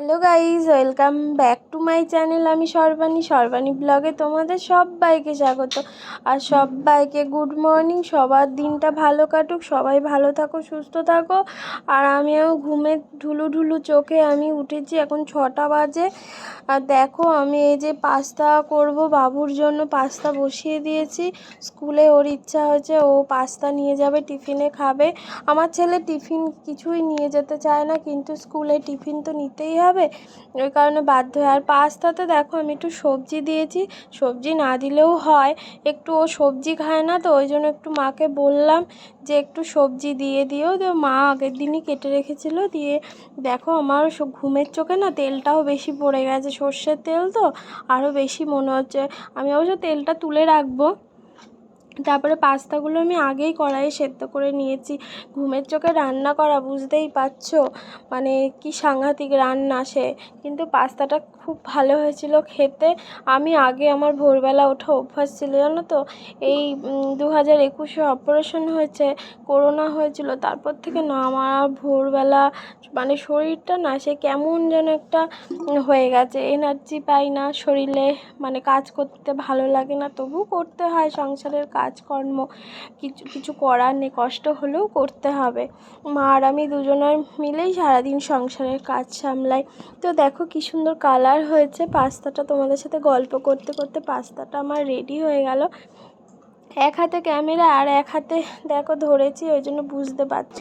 Hello guys welcome back to my channel. আমি সর্বাণী সর্বাণী ব্লগে তোমাদের সবাইকে স্বাগত। আর সবাইকে গুড মর্নিং, সবার দিনটা ভালো কাটুক, সবাই ভালো থাকো, সুস্থ থাকো। আর আমিও ঘুমে ঢুলু ঢুলু চোখে আমি উঠেছি, এখন ছটা বাজে। আর দেখো, আমি এই যে পাস্তা করব, বাবুর জন্য পাস্তা বসিয়ে দিয়েছি। স্কুলে ওর ইচ্ছা হয়েছে, ও পাস্তা নিয়ে যাবে, টিফিনে খাবে। আমার ছেলে টিফিন কিছুই নিয়ে যেতে চায় না, কিন্তু স্কুলে টিফিন তো নিতেই হবে? ওই কারণে বাধ্য হয়ে। আর পাস্তাতে দেখো, আমি একটু সবজি দিয়েছি। সবজি না দিলেও হয়। একটু ও সবজি খায় না তো, ওই জন্য একটু মাকে বললাম যে একটু সবজি দিয়ে দিও। তো মা আগের দিনই কেটে রেখেছিল। দিয়ে দেখো আমার ঘুমের চোখে না তেলটাও বেশি পড়ে গেছে। সর্ষের তেল তো আরও বেশি মনে হচ্ছে। আমি অবশ্য তেলটা তুলে রাখব। তারপরে পাস্তাগুলো আমি আগেই কড়াইয়ে সেদ্ধ করে নিয়েছি। ঘুমের চোখে রান্না করা বুঝতেই পারছ? মানে কি সাংঘাতিক রান্না সে। কিন্তু পাস্তাটা খুব ভালো হয়েছিল খেতে। আমি আগে আমার ভোরবেলা ওঠা অভ্যাস ছিল, জানো তো? এই দু হাজার একুশে অপারেশন হয়েছে করোনা হয়েছিল, তারপর থেকে না আমার ভোরবেলা মানে শরীরটা না সে কেমন যেন একটা হয়ে গেছে। এনার্জি পাই না, শরীরে মানে কাজ করতে ভালো লাগে না তবু করতে হয় সংসারের কাজকর্ম, কিছু কিছু করার নেই, কষ্ট হলেও করতে হবে। মা আর আমি দুজনের মিলেই সারাদিন সংসারের কাজ সামলাই। তো দেখো কি সুন্দর কালার হয়েছে। পাস্তাটা তোমাদের সাথে গল্প করতে করতে পাস্তাটা আমার রেডি হয়ে গেল। এক হাতে ক্যামেরা আর এক হাতে দেখো ধরেছি ওই জন্য বুঝতে পারছ।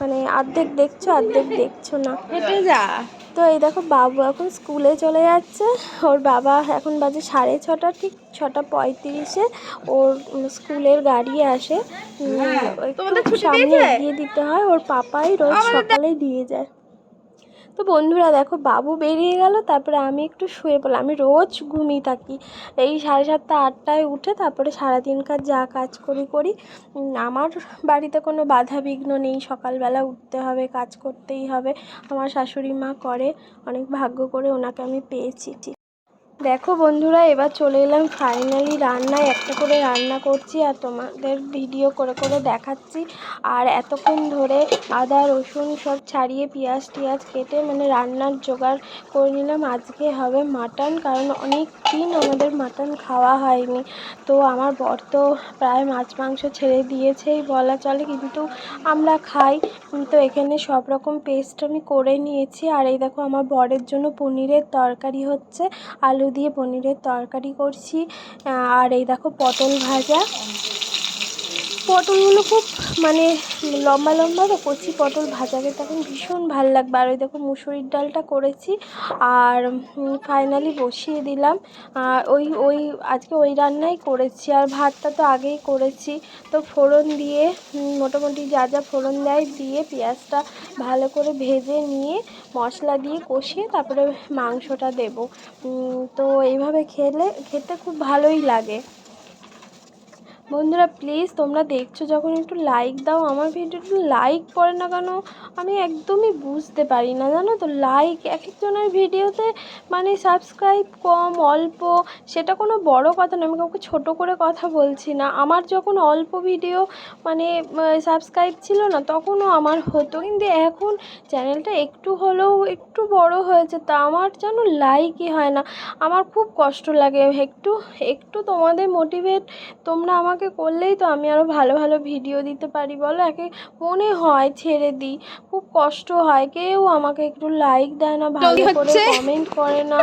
মানে অর্ধেক দেখছ অর্ধেক দেখছ না। হেঁটে যা। তো এই দেখো বাবু এখন স্কুলে চলে যাচ্ছে। ওর বাবা এখন বাজে সাড়ে ছটা ঠিক ছটা পঁয়ত্রিশে। ওর স্কুলের গাড়ি আসে। একটু সামনে? এগিয়ে দিতে হয়। ওর পাপাই রোজ সকালে দিয়ে যায়। তো বন্ধুরা দেখো বাবু বেরিয়ে গেল, তারপরে আমি একটু শুয়ে পড়লাম। আমি রোজ ঘুমিয়ে থাকি। এই সাড়ে সাতটা, আটটায় উঠে তারপরে সারাদিনকার যা কাজ করি করি। আমার বাড়িতে কোনো বাধা বিঘ্ন নেই। সকালবেলা উঠতে হবে, কাজ করতেই হবে। আমার শাশুড়ি মা করে, অনেক ভাগ্য করে ওনাকে আমি পেয়েছি দেখো বন্ধুরা, এবার চলে এলাম ফাইনালি রান্নায়। একটা করে রান্না করছি আর তোমাদের ভিডিও করে করে দেখাচ্ছি। আর এতক্ষণ ধরে আদা, রসুন সব ছাড়িয়ে পেঁয়াজ টিয়াজ কেটে মানে রান্নার জোগাড় করে নিলাম। আজকে হবে মাটন কারণ অনেক দিন আমাদের মাটন খাওয়া হয়নি। তো আমার বর তো প্রায় মাছ, মাংস ছেড়ে দিয়েছেই বলা চলে, কিন্তু আমরা খাই। তো এখানে সব রকম পেস্ট আমি করে নিয়েছি। আর এই দেখো আমার বরের জন্য পনিরের তরকারি হচ্ছে, আলু দিয়ে পনিরের তরকারি করছি। আর এই দেখো পটল ভাজা। পটলগুলো খুব মানে লম্বা লম্বা, তো কচি পটল ভাজা খেতে এখন ভীষণ ভালো লাগবে। আর ওই দেখো মুসুরির ডালটা করেছি আর ফাইনালি বসিয়ে দিলাম। আর ওই ওই আজকে ওই রান্নাই করেছি। আর ভাতটা তো আগেই করেছি। তো ফোড়ন দিয়ে মোটামুটি যা যা ফোড়ন দেয় দিয়ে পেঁয়াজটা ভালো করে ভেজে নিয়ে মশলা দিয়ে কষিয়ে তারপরে মাংসটা দেবো। তো এইভাবে খেলে, খেতে খুব ভালোই লাগে। বন্ধুরা প্লিজ তোমরা দেখছ, যখন একটু লাইক দাও, আমার ভিডিওটা লাইক পড়ে না কেন, আমি একদমই বুঝতে পারি না, জানো তো? লাইক এক একজনের ভিডিওতে মানে সাবস্ক্রাইব কম, অল্প, সেটা কোনো বড় কথা না, আমি কাউকে ছোটো করে কথা বলছি না। আমার যখন অল্প ভিডিও মানে সাবস্ক্রাইব ছিল না, তখনও আমার হতো। কিন্তু এখন চ্যানেলটা একটু হলেও একটু বড় হয়েছে, তা আমার যেন লাইকই হয় না। আমার খুব কষ্ট লাগে, একটু একটু তোমাদের মোটিভেট তোমরা আমাকে করলেই তো আমি আরও ভালো ভালো ভিডিও দিতে পারি বলো? একে মনে হয় ছেড়ে দিই। খুব কষ্ট হয়। কেউ আমাকে একটু লাইক দেয় না ভালো করে কমেন্ট করে না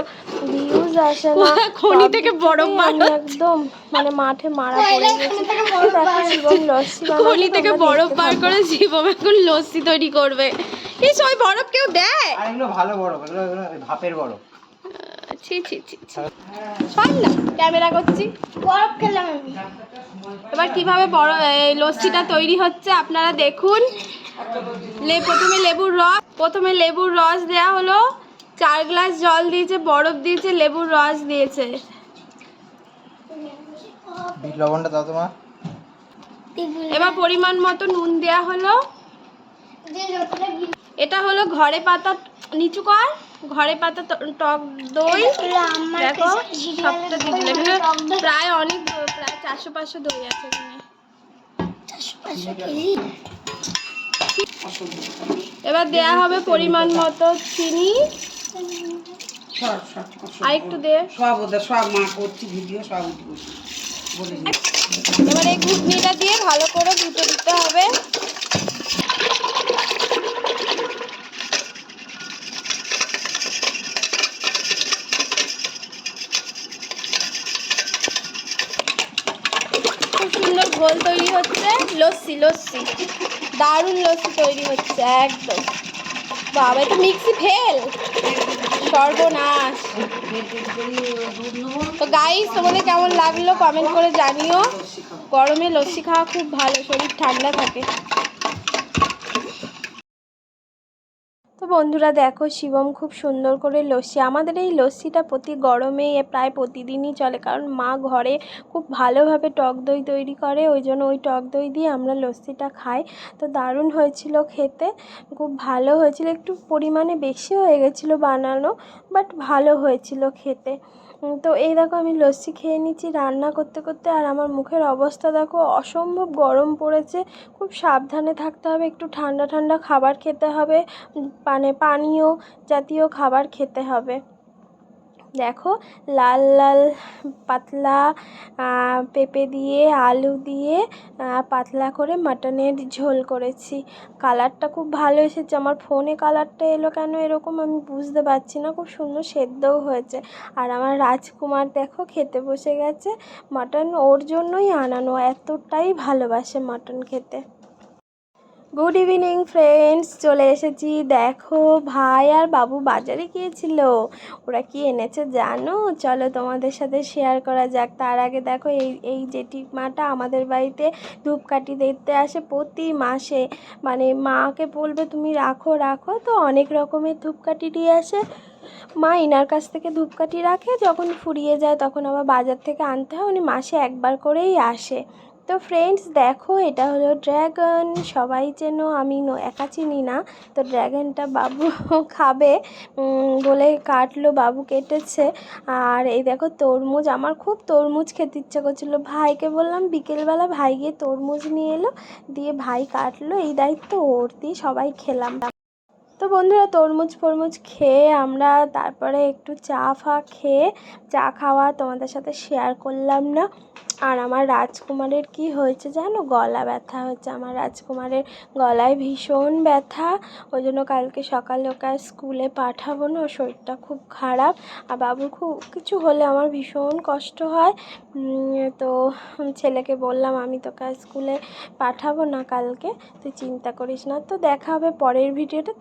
ভিউজ আসে না। খনি থেকে বরফ থেকেই আমি একদম মানে মাঠে মারা পড়ে গেছি। এই দেখো শিবম লস্যি খনি থেকে বরফ বার করে জীবম এখন লস্যি তৈরি করবে। এই সবাই বরফ কেউ দেয়? আর এগুলো ভালো বড় এগুলো এগুলো ভাপের বড় ছি ছি ছি ছি। না ক্যামেরা করছি। বরফ খেলাম আমি এবার কীভাবে বড় এই লস্যিটা তৈরি হচ্ছে আপনারা দেখুন। লে প্রথমে লেবুর রস প্রথমে লেবুর রস দেয়া হলো। চার গ্লাস জল দিয়েছে বরফ দিয়েছে লেবুর রস দিয়েছে। লবণটা দাও তোমার। এবার পরিমাণ মতো নুন দেয়া হলো। এটা হলো ঘরে পাতা নিচু কর। ঘরে পাতা টক দই দেখো সবটা দিয়ে দিলে দই, এখানে টক দই। প্রায় অনেক প্রায় চারশো পাঁচশো দই আছে এখানে। এবার দেয়া হবে পরিমাণ মতো চিনি। আর একটু দে। সব ওদের সব মা করছি ভিডিও সব করছি বলে দিই। এবার এই ঘুগনিটা দিয়ে ভালো করে গুঁতো দিতে হবে খুব সুন্দর তৈরি হচ্ছে, লস্যি লস্যি। দারুণ লস্যি তৈরি হচ্ছে, একদম। বাবা, এটা মিক্সি ফেল? সর্বনাশ। তো গাইস তোমাদের কেমন লাগল? কমেন্ট করে জানিও। গরমে লস্যি খাওয়া খুব ভালো, শরীর ঠান্ডা থাকে। বন্ধুরা, দেখো শিবম খুব সুন্দর করে লস্যি। আমাদের এই লস্যিটা প্রতি গরমে প্রায় প্রতিদিনই চলে, কারণ মা ঘরে খুব ভালোভাবে টক দই তৈরি করে, ওই জন্য ওই টক দই দিয়ে আমরা লস্যিটা খাই। তো দারুণ হয়েছিল খেতে, খুব ভালো হয়েছিল। একটু পরিমাণে বেশি হয়ে গেছিল বানানো, বাট ভালো হয়েছিল খেতে। তো এই দেখো আমি লস্যি খেয়ে নিচ্ছি রান্না করতে করতে, আর আমার মুখের অবস্থা দেখো অসম্ভব গরম পড়েছে। খুব সাবধানে থাকতে হবে, একটু ঠান্ডা ঠান্ডা খাবার খেতে হবে মানে পানীয় জাতীয় খাবার খেতে হবে। দেখো, লাল লাল পাতলা পেঁপে দিয়ে, আলু দিয়ে পাতলা করে মাটনের ঝোল করেছি। কালারটা খুব ভালো এসেছে। আমার ফোনে কালারটা এলো কেন এরকম আমি বুঝতে পারছি না। খুব সুন্দর সেদ্ধও হয়েছে। আর আমার রাজকুমার দেখো খেতে বসে গেছে। মাটন ওর জন্যই আনানো, এতটাই ভালোবাসে মাটন খেতে। গুড ইভিনিং ফ্রেন্ডস চলে এসেছি। দেখো, ভাই আর বাবু বাজারে গিয়েছিল। ওরা কি এনেছে জানো? চলো তোমাদের সাথে শেয়ার করা যাক। তার আগে দেখো, এই এই জেঠিমাটা আমাদের বাড়িতে ধূপকাঠি দেখতে আসে প্রতি মাসে। মানে মাকে বলবে, তুমি রাখো রাখো। তো অনেক রকমের ধূপকাঠি দিয়ে আসে। মা ইনার কাছ থেকে ধূপকাঠি রাখে। যখন ফুরিয়ে যায়, তখন আবার বাজার থেকে আনতে হয়। উনি মাসে একবার করেই আসে। তো ফ্রেন্ডস দেখো এটা হলো ড্র্যাগন সবাই যেন আমি একা চিনি না। তো ড্র্যাগনটা বাবু খাবে বলে কাটলো, বাবু কেটেছে। আর এই দেখো তরমুজ, আমার খুব তরমুজ খেতে ইচ্ছে করছিল। ভাইকে বললাম, বিকেলবেলা ভাই গিয়ে তরমুজ নিয়ে এলো। দিয়ে ভাই কাটলো। এই দায়িত্ব ওর, দিয়ে সবাই খেলাম। তো বন্ধুরা তরমুজ ফরমুজ খেয়ে আমরা তারপরে একটু চা ফা খেয়ে চা খাওয়া তোমাদের সাথে শেয়ার করলাম না। আর আমার রাজকুমারের কি হয়েছে জানো? গলা ব্যথা হচ্ছে। আমার রাজকুমারের গলায় ভীষণ ব্যথা। ওই জন্য কালকে সকালে ওকে স্কুলে পাঠাবো না। শরীরটা খুব খারাপ। আর বাবুর খুব কিছু হলে আমার ভীষণ কষ্ট হয়। তো ছেলেকে বললাম, আমি তোকে স্কুলে পাঠাবো না কালকে। তুই চিন্তা করিস না। তো দেখা হবে পরের ভিডিওটা